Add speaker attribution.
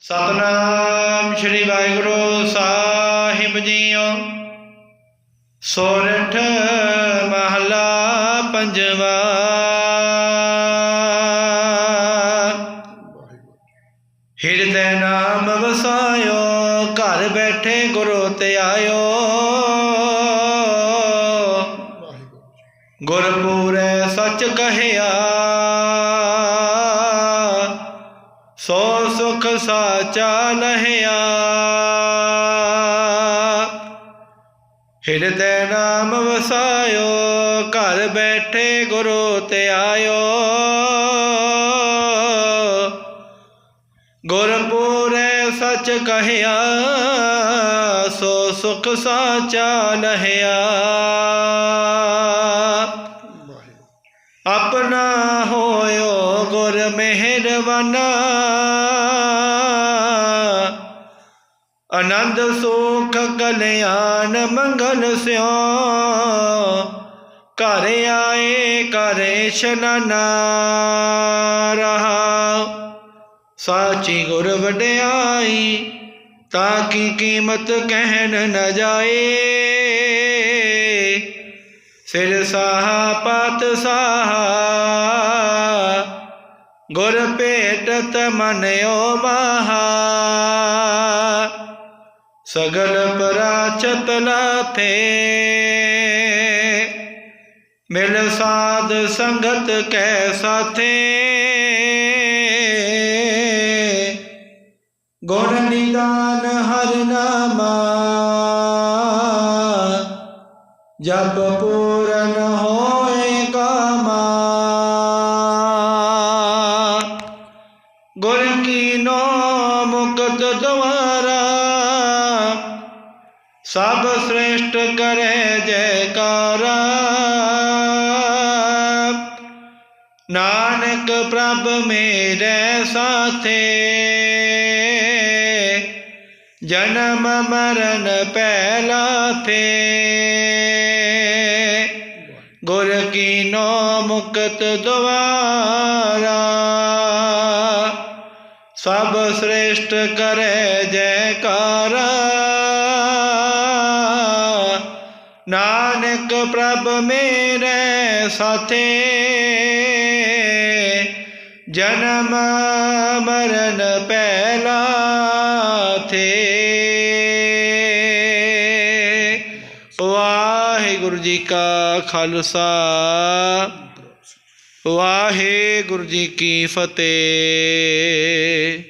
Speaker 1: ਸਤਨਾਮ ਸ੍ਰੀ ਵਾਹਿਗੁਰੂ ਸਾਹਿਬ ਜੀਓ। ਸੋਰਠ ਮਹਲਾ ਪੰਜਵਾ। ਹਿਰਦੈ ਨਾਮ ਵਸਾਇਓ, ਘਰ ਬੈਠੇ ਗੁਰੂ ਤੇ ਆਇਓ। ਗੁਰਪੂਰੈ ਸੱਚ ਕਹਿਆ। ਸੋ ਸੁਖ ਸਾਚਾ ਲਹਿਆ ਹਿਰਦੈ ਨਾਮ ਵਸਾਇਓ, ਘਰ ਬੈਠੇ ਗੁਰੂ ਤੇ ਆਇਓ। ਗੁਰਪੂਰੈ ਸੱਚ ਕਹਿਆ, ਸੋ ਸੁਖ ਸਾਚਾ ਲਹਿਆ ਗੁਰ ਮਿਹਰਵਾਨਾ ਆਨੰਦ ਸੁਖ ਕਲਿਆਣ ਮੰਗਲ ਸਿਓ ਘਰ ਆਏ ਘਰੇ ਇਸ਼ਨਾਨਾ ਰਹਾ ਸਾਚੀ ਗੁਰ ਵਡਿਆਈ ਤਾਂ ਕੀ ਕੀਮਤ ਕਹਿਣ ਨ ਜਾਏ ਸਿਰ ਸਾਹਾ ਪਤ ਸਾਹਾ ਗੁਰ ਭੇਟਤ ਮਨਿਓ ਮਹਾ। ਸਗਲ ਪਰਾਚਤ ਲਾਥੇ। ਮਿਲ ਸਾਧ ਸੰਗਤ ਕੈ ਸਾਥੇ। ਗੁਣ ਨਿਦਾਨ ਹਰ ਨਾਮਾ। ਜਪ ਪੂਰਨ ਹੋ ਗੁਰ ਮੁਕਤ ਦਵਾਰਾ ਸਭ ਸ੍ਰੇਸ਼ਟ ਕਰੇ ਜੈਕਾਰਾ। ਨਾਨਕ ਪ੍ਰਭ ਮੇਰੇ ਸਾਥੇ, ਜਨਮ ਮਰਨ ਪਹਿਲਾ ਥੇ। ਗੁਰ ਕੀਨੋ ਮੁਕਤ ਦਵਾਰਾ ਸਭ ਸ੍ਰੇਸ਼ਟ ਕਰੇ ਜੈਕਾਰਾ। ਨਾਨਕ ਪ੍ਰਭ ਮੇਰੇ ਸਾਥੇ, ਜਨਮ ਮਰਨ ਪਹਿਲਾ ਥੇ। ਵਾਹਿਗੁਰੂ ਜੀ ਕਾ ਖਾਲਸਾ। ਵਾਹਿਗੁਰੂ ਜੀ ਕੀ ਫਤਿਹ।